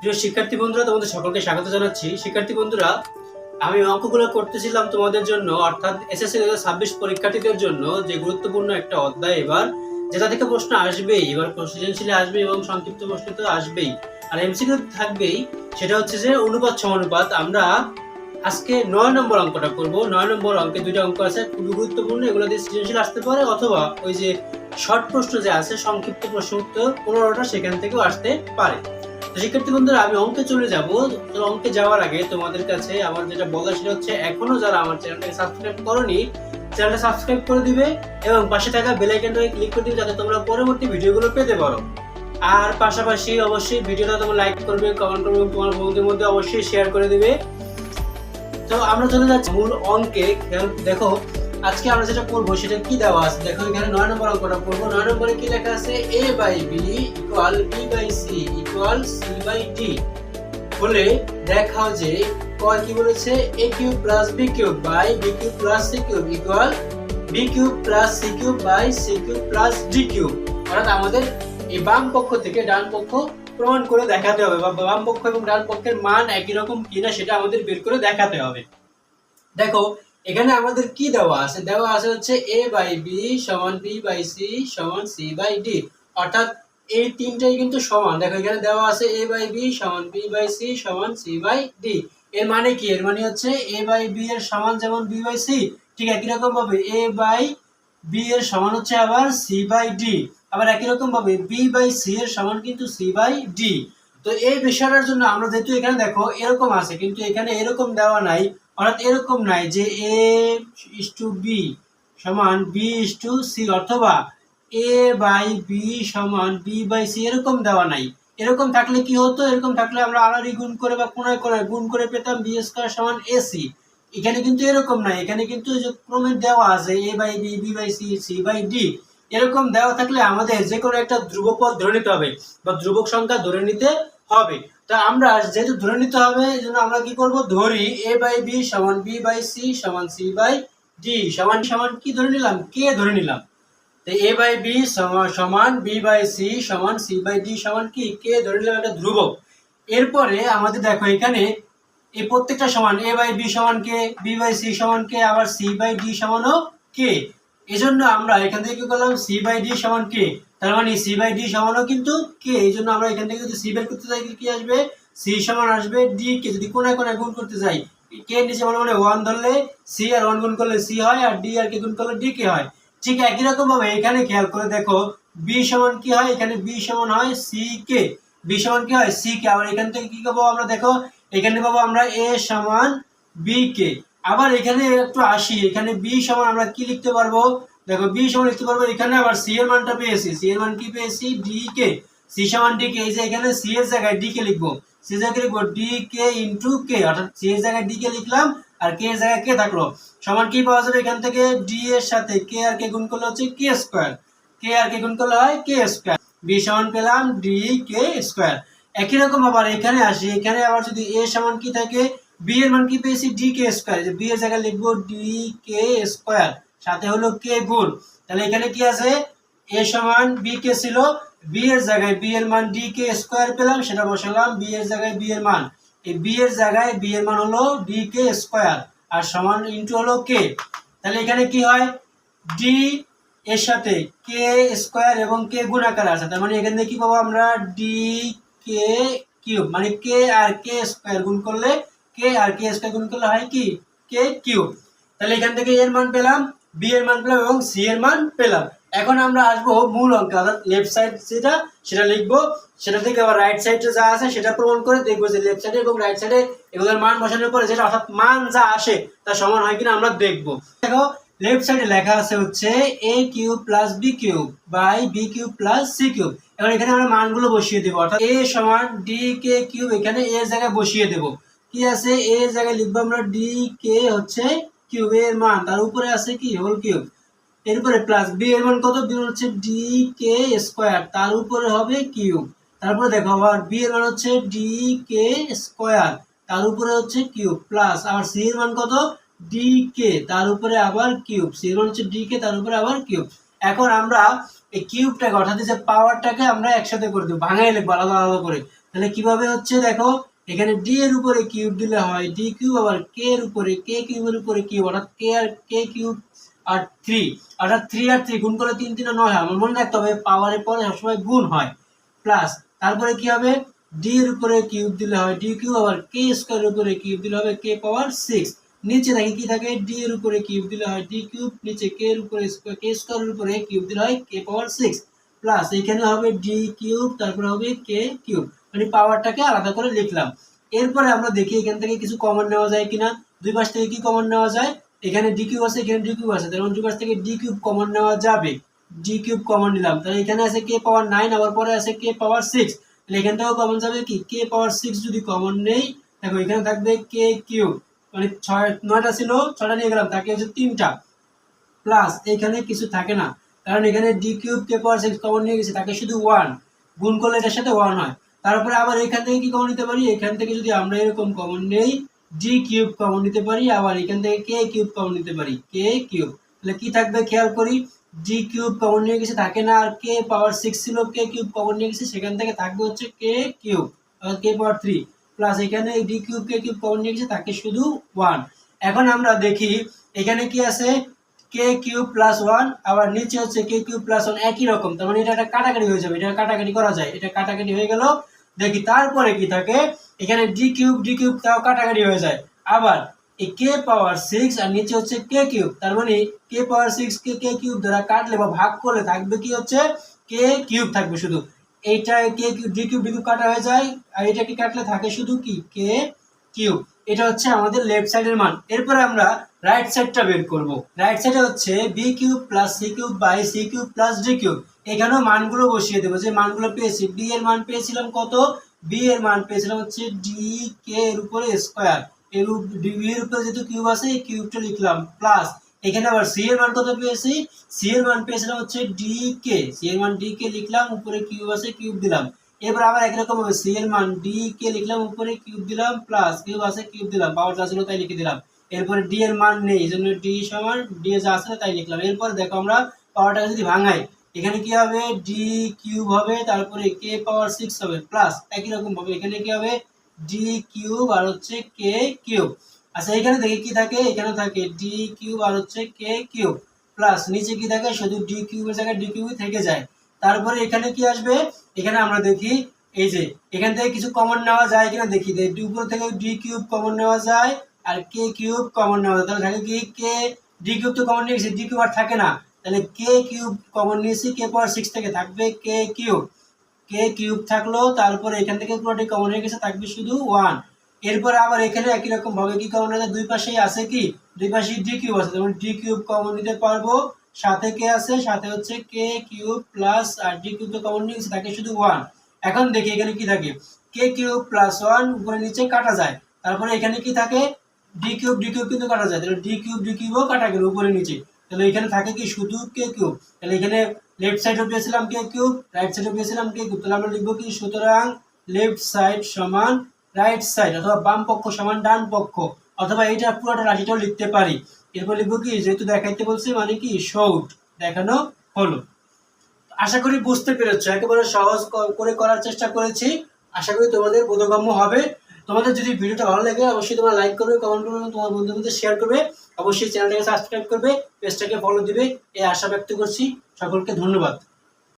প্রিয় শিক্ষার্থী বন্ধুরা, তোমাদের সকলকে স্বাগত জানাচ্ছি। শিক্ষার্থী বন্ধুরা, আমি অঙ্কগুলো করতেছিলাম তোমাদের জন্য, অর্থাৎ এসএসসি দু ছাব্বিশ পরীক্ষার্থীদের জন্য যে গুরুত্বপূর্ণ একটা অধ্যায় এবার, যেটা থেকে প্রশ্ন আসবেই। এবার সৃজনশীলে আসবে এবং সংক্ষিপ্ত প্রশ্ন তো আসবেই। আর এমসিকিউ থাকবেই, সেটা হচ্ছে যে অনুপাত, সমানুপাত। আমরা আজকে নয় নম্বর অঙ্কটা করব। নয় নম্বর অঙ্কে দুইটা অঙ্ক আছে, খুবই গুরুত্বপূর্ণ। এগুলো দিয়ে সৃজনশীল আসতে পারে, অথবা ওই যে শর্ট প্রশ্ন যে আছে, সংক্ষিপ্ত প্রশ্ন উত্তর, পনেরোটা সেখান থেকেও আসতে পারে। শিক্ষার্থী বন্ধুরা, আমি অঙ্কে চলে যাব। তো অঙ্কে যাওয়ার আগে তোমাদের কাছে আমার যেটা বলা সেটা হচ্ছে, এখনও যারা আমার চ্যানেলটাকে সাবস্ক্রাইব করনি, চ্যানেলটা সাবস্ক্রাইব করে দিবে এবং পাশে থাকা বেল আইকনটাকে ক্লিক করে দিবে যাতে তোমরা পরবর্তী ভিডিওগুলো পেতে পারো। আর পাশাপাশি অবশ্যই ভিডিওটা তোমরা লাইক করবে কমেন্ট করবে তোমার বন্ধুদের মধ্যে অবশ্যই শেয়ার করে দিবে। তো আমরা চলে যাচ্ছি মূল অঙ্কে। দেখো আজকে আমরা যেটা করব সেটা কি দেওয়া আছে? দেখো এখানে নয় নম্বর অঙ্কটা করব নয় নম্বরে কি লেখা আছে? A by B equal B by C equal C by D বলে দেখাও যে কয় কি বলেছে? A cube plus B cube by B cube plus C cube equal B cube plus C cube by C cube plus D cube অর্থাৎ আমাদের এই বাম পক্ষ থেকে ডান পক্ষ প্রমাণ করে দেখাতে হবে, বা বাম পক্ষ এবং ডান পক্ষের মান একই রকম কিনা সেটা আমাদের বের করে দেখাতে হবে। দেখো এখানে আমাদের কি দেওয়া আছে? দেওয়া আছে হচ্ছে এ বাই বি সমান বি বাই সি সমান সি বাই ডি অর্থাৎ এই তিনটাই কিন্তু সমান। দেখো এখানে দেওয়া আছে এ বাই বি সমান বি বাই সি সমান সি বাই ডি এর মানে কি? এর মানে হচ্ছে এ বাই বি এর সমান যেমন বি বাই সি ঠিক একই রকম ভাবে এ বাই বি এর সমান হচ্ছে আবার সি বাই ডি আবার একই রকম ভাবে বি বাই সি এর সমান কিন্তু সি বাই ডি তো এই বিষয়টার জন্য আমরা যেহেতু এখানে দেখো এরকম আছে, কিন্তু এখানে এরকম দেওয়া নাই। অর্থাৎ এরকম নাই যে এ ইস টু বি সমান বি ইস টু সি অথবা এ বাই বি সমান বি বাই সি এরকম দেওয়া নাই। এরকম থাকলে কি হতো? এরকম থাকলে আমরা আড়াআড়ি গুণ করে বা কোনায় কোনায় গুণ করে পেতাম বি স্কোয়ার সমান এসি এখানে কিন্তু এরকম নাই। এখানে কিন্তু যে ক্রমে দেওয়া আছে A by B B by C C by D এরকম দেওয়া থাকলে আমাদের যে কোনো একটা ধ্রুবপদ ধরে নিতে হবে বা ধ্রুবক সংখ্যা ধরে নিতে হবে। তা আমরা যেহেতু ধরে নিতে হবে, এই জন্য আমরা কি করব? ধরি এ বাই বি সমান বি বাই সি সমান সি বাই ডি সমান সমান কি ধরে নিলাম? কে ধরে নিলাম। তো এ বাই বি সমান বি বাই সি সমান সি বাই ডি সমান কি? কে ধরে নিলাম একটা ধ্রুবক। এরপরে আমাদের দেখো এখানে এই প্রত্যেকটা সমান এ বাই বি সমান কে বি বাই সি সমান কে আবার সি বাই ডি সমানও কে এজন্য আমরা এখান থেকে কি করলাম? সি বাই ডি সমান কে তার মানে সি বাই ডি সমানও কিন্তু কে এই জন্য আমরা এখান থেকে যদি সি বের করতে চাই কি আসবে? সি সমান আসবে ডি কে যদি কোনায় কোনায় গুণ করতে চাই কে নিচে মানে মানে ওয়ান ধরলে সি আর ওয়ান গুণ করলে সি হয় আর ডি আর কে গুণ করলে ডি কে হয়। ঠিক একই রকম ভাবে এখানে খেয়াল করে দেখো বি সমান কি হয়? এখানে বি সমান হয় সি কে বি সমান কি হয়? সি কে আবার এখান থেকে কি পাবো আমরা? দেখো, এখানে পাবো আমরা এ সমান বি কে আবার এখানে একটু আসি, এখানে বি সমান আমরা কি লিখতে পারব? দেখো বি সমান লিখতে পারব এখানে, আবার সি এর মানটা পেয়েছি। সি এর মান কি পেয়েছি? ডি কে সি সমান ডি কে এই যে এখানে সি এর জায়গায় ডি কে লিখব। সি জায়গায় লিখব? ডি কে ইন্টু কে অর্থাৎ সি এর জায়গায় ডি কে লিখলাম, আর কে এর জায়গায় কে থাকল। সমান কি পাওয়া যাবে এখান থেকে? ডি এর সাথে কে আর কে গুণ করলে হচ্ছে কে স্কোয়ার কে আর কে গুণ করলে হয় কে স্কোয়ার বি সমান পেলাম ডি কে স্কোয়ার একই রকম আবার এখানে আসি, এখানে আবার যদি এ সমান কি থাকে? বি এর মান কি পেয়েছি? ডি কে স্কোয়ার বি এর জায়গায় লিখব ডি কে স্কোয়ার সাথে হলো কে গুণ। তাহলে এখানে কি আছে? এ সমান বি কে ছিল বি এর জায়গায় বি এর মান ডি কে স্কোয়ার পেলাম, সেটা বসালাম বি এর জায়গায় বি এর মান। এই বি এর জায়গায় বি এর মান হলো ডি কে স্কোয়ার আর সমান ইন্টু হলো কে তাহলে এখানে কি হয়? ডি এর সাথে কে স্কোয়ার এবং কে গুণাকার আছে, তার মানে এখানে কি পাবো আমরা? ডি কে কিউব মানে কে আর কে স্কোয়ার গুণ করলে কে আর কে স্কোয়ার গুণ করলে হয় কি? কে কিউব তাহলে এখান থেকে এর মান পেলাম বি এর মান পেলাম এবং সি এর মান পেলাম। এখন আমরা আসব মূল অঙ্কে, অর্থাৎ লেফট সাইড যেটা, সেটা লিখব। সেটা থেকে আবার রাইট সাইডে যা আছে, সেটা প্রমাণ করে দেখব যে লেফট সাইডে এবং রাইট সাইডে এগুলোর মান বসানোর পরে যেটা, অর্থাৎ মান যা আসে, তা সমান হয় কিনা আমরা দেখব। দেখো লেফট সাইডে লেখা আছে হচ্ছে A cube plus B cube by B cube plus C cube এবার এখানে আমরা মানগুলো বসিয়ে দেবো, অর্থাৎ এ সমান ডি কে কিউব এখানে এ জায়গায় বসিয়ে দেবো। কি আছে? এ জায়গায় লিখব আমরা ডি কে হচ্ছে কিউব এর মান, তার উপরে আছে কি? Whole cube. এরপরে প্লাস বি এর মান কত? বি হচ্ছে ডি কে স্কোয়ার তার উপরে হবে কিউব। তারপরে দেখো, আবার বি এর মান হচ্ছে ডি কে স্কোয়ার তার উপরে হচ্ছে কিউব। প্লাস আর সি এর মান কত? ডি কে তার উপরে আবার কিউব। সি এর মান হচ্ছে ডি কে তার উপরে আবার কিউব। এখন আমরা এই কিউবটাকে, অর্থাৎ যে পাওয়ারটাকে আমরা একসাথে করে দেবো, ভাঙাই লিখব আলাদা আলাদা করে। তাহলে কীভাবে হচ্ছে দেখো? এখানে ডি এর উপরে কিউব দিলে হয় ডি কিউব, আবার কে এর উপরে কে কিউবের উপরে কিউব, অর্থাৎ কে আর কে কিউব আর থ্রি অর্থাৎ থ্রি আর থ্রি গুণ করলে তিন, তিনে নয় হয়। আমার মনে রাখতে হবে পাওয়ারের পরে সবসময় গুণ হয়। প্লাস তারপরে কি হবে? ডি এর উপরে কিউব দিলে হয় ডি কিউব, আবার কে স্কোয়ারের উপরে কিউব দিলে হবে কে পাওয়ার সিক্স নিচে থাকে কি থাকে? ডি এর উপরে কিউব দিলে হয় ডি কিউব, নিচে কে এর উপরে কে স্কোয়ারের উপরে কিউব দিলে হয় কে পাওয়ার সিক্স প্লাস এখানে হবে ডি কিউব, তারপরে হবে কে কিউব। মানে পাওয়ারটাকে আলাদা করে লিখলাম। এরপরে আমরা দেখি এখান থেকে কিছু কমন নেওয়া যায় কিনা। দুই পাশ থেকে কি কমন নেওয়া যায়? এখানে ডি কিউব আছে, এখানে ডি কিউব আছে। তাহলে দুই পাশ থেকে ডি কিউব কমন নেওয়া যাবে। ডি কিউব কমন নিলাম। তাহলে এখানে আছে কে পাওয়ার নাইন আবার পরে আছে কে পাওয়ার সিক্স তাহলে এখান থেকেও কমন যাবে কি? কে পাওয়ার সিক্স যদি কমন নেই, দেখো এখানে থাকবে কে কিউব মানে ছয়, নয়টা ছিল, ছয়টা নিয়ে গেলাম, তাকে হচ্ছে তিনটা। প্লাস এখানে কিছু থাকে না। কারণ এখানে D cube K power six common নিয়ে গেছে, তাকে শুধু ওয়ান গুণ করলে এটার সাথে ওয়ান হয়। তারপরে আবার এখান থেকে কি কমন নিতে পারি? এখান থেকে যদি আমরা এরকম কমন নেই ডি কিউব কমন নিতে পারি, আবার এখান থেকে কে কিউব কমন নিতে পারি। কে কিউব তাহলে কি থাকবে? খেয়াল করি ডি কিউব কমন নিয়ে গেছে থাকে না, আর কে পাওয়ার সিক্স ছিল কে কিউব কমন নিয়ে গেছে, সেখান থেকে থাকবে হচ্ছে K cube K power three plus এখানে D cube K cube common নিয়ে গেছে, তাকে শুধু ওয়ান এখন আমরা দেখি, এখানে কি আছে? কে কিউ প্লাস ওয়ান আবার নিচে হচ্ছে কে কিউ প্লাস ওয়ান একই রকম। তার মানে এটা একটা কাটাকাটি হয়ে যাবে, এটা কাটাকাটি করা যায়। এটা কাটাকাটি হয়ে গেল, দেখি তারপরে কি থাকে? এখানে ডি কিউব ডি কিউব তাও কাটাকাটি হয়ে যায়। আবার এই কে পাওয়ার সিক্স আর নিচে হচ্ছে কে কিউব তার মানে কে পাওয়ার সিক্স কে কে কিউব দ্বারা কাটলে বা ভাগ করলে থাকবে কি হচ্ছে? কে কিউব থাকবে শুধু। এইটা K cube D cube D cube কাটা হয়ে যায়, আর এটা কি কাটলে থাকে শুধু কি? কে কিউব এটা হচ্ছে আমাদের লেফট সাইডের মান। এরপরে আমরা রাইট সাইডটা বের করব। রাইট সাইডে হচ্ছে B cube plus C cube by C cube plus D cube এখানেও মানগুলো বসিয়ে দেবো। যে মানগুলো পেয়েছি বি এর মান পেয়েছিলাম কত? বি এর মান পেয়েছিলাম হচ্ছে ডি কে এর উপরে স্কোয়ার এর ডি এর উপরে যেহেতু কিউব আছে, এই কিউবটা লিখলাম প্লাস এখানে আবার সি এর মান কত পেয়েছি? সি এর মান পেয়েছিলাম হচ্ছে ডি কে সি এর মান ডি কে লিখলাম, উপরে কিউব আছে কিউব দিলাম। এবার আবার একরকম হবে সি এর মান ডি কে লিখলাম, উপরে কিউব দিলাম প্লাস কিউব আছে কিউব দিলাম পাওয়ার যা ছিল তাই লিখে দিলাম। এরপরে ডি এর মান নেই, এই জন্য ডি সমান ডি যা আছে তাই লিখলাম। এরপর দেখো আমরা পাওয়ারটাকে যদি ভাঙাই, এখানে কি হবে? ডি কিউব হবে, তারপরে কে পাওয়ার সিক্স হবে প্লাস একই রকম হবে। এখানে কি হবে? ডি কিউব আর হচ্ছে কে কিউব আচ্ছা এখানে দেখি কি থাকে? এখানে থাকে ডি কিউব আর হচ্ছে কে কিউব প্লাস নিচে কি থাকে? শুধু ডি কিউবের জায়গায় ডি কিউবই থেকে যায়। তারপরে এখানে কি আসবে? এখানে আমরা দেখি, এই যে, এখান থেকে কিছু কমন নেওয়া যায় কিনা দেখি। ডি উপর থেকে ডি কিউব কমন নেওয়া যায় আর কে কিউব কমন নেওয়া যায়। তাহলে থাকে কি কে ডি কিউব তো কমন নিয়ে গেছে ডি কিউব আর থাকে না। তাহলে কে কিউব কমন নিয়েছি কে পাওয়ার সিক্স থেকে থাকবে কে কিউব কে কিউব থাকল, তারপরে এখান থেকে পুরোটি কমন হয়ে গেছে, থাকবে শুধু ওয়ান এরপরে আবার এখানে একই রকম ভাবে কি কমন আছে? দুই পাশেই আছে কি? দুই পাশেই ডি কিউব আছে, যেমন ডি কিউব কমন নিতে পারব সাথে কে আছে? সাথে হচ্ছে কে কিউব প্লাস আর ডি কিউব তো কমন নিয়ে গেছে থাকে শুধু ওয়ান এখন দেখি এখানে কি থাকে। কে কিউব প্লাস ওয়ান উপরে নিচে কাটা যায়। তারপরে এখানে কি থাকে? ডি কিউব ডি কিউব কিন্তু কাটা যায়। তাহলে ডি কিউব ডি কিউবও কাটা গেল উপরে নিচে। তাহলে এখানে থাকে কি শুধু কে কিউব তাহলে এখানে লেফট সাইডে পেয়েছিলাম কে কিউব রাইট সাইডে পেয়েছিলাম কে কিউব তাহলে আমরা লিখব কি? সুতরাং লেফট সাইড সমান রাইট সাইড অথবা বাম পক্ষ সমান ডান পক্ষ। অথবা এটা পুরোটা রাশিটাও লিখতে পারি। এরপর লিখব কি? যেহেতু দেখাইতে বলছে মানে কি? শৌট দেখানো হলো। আশা করি বুঝতে পেরেছ। একেবারে সহজ করে করার চেষ্টা করেছি। আশা করি তোমাদের বোধগম্য হবে। তোমাদের যদি ভিডিওটা ভালো লাগে, অবশ্যই তোমার লাইক করবে কমেন্ট করবে, তোমার বন্ধুদের মধ্যে শেয়ার করবে। অবশ্যই চ্যানেলটাকে সাবস্ক্রাইব করবে পেজটাকে ফলো দিবে। এই আশা ব্যক্ত করছি। সকলকে ধন্যবাদ।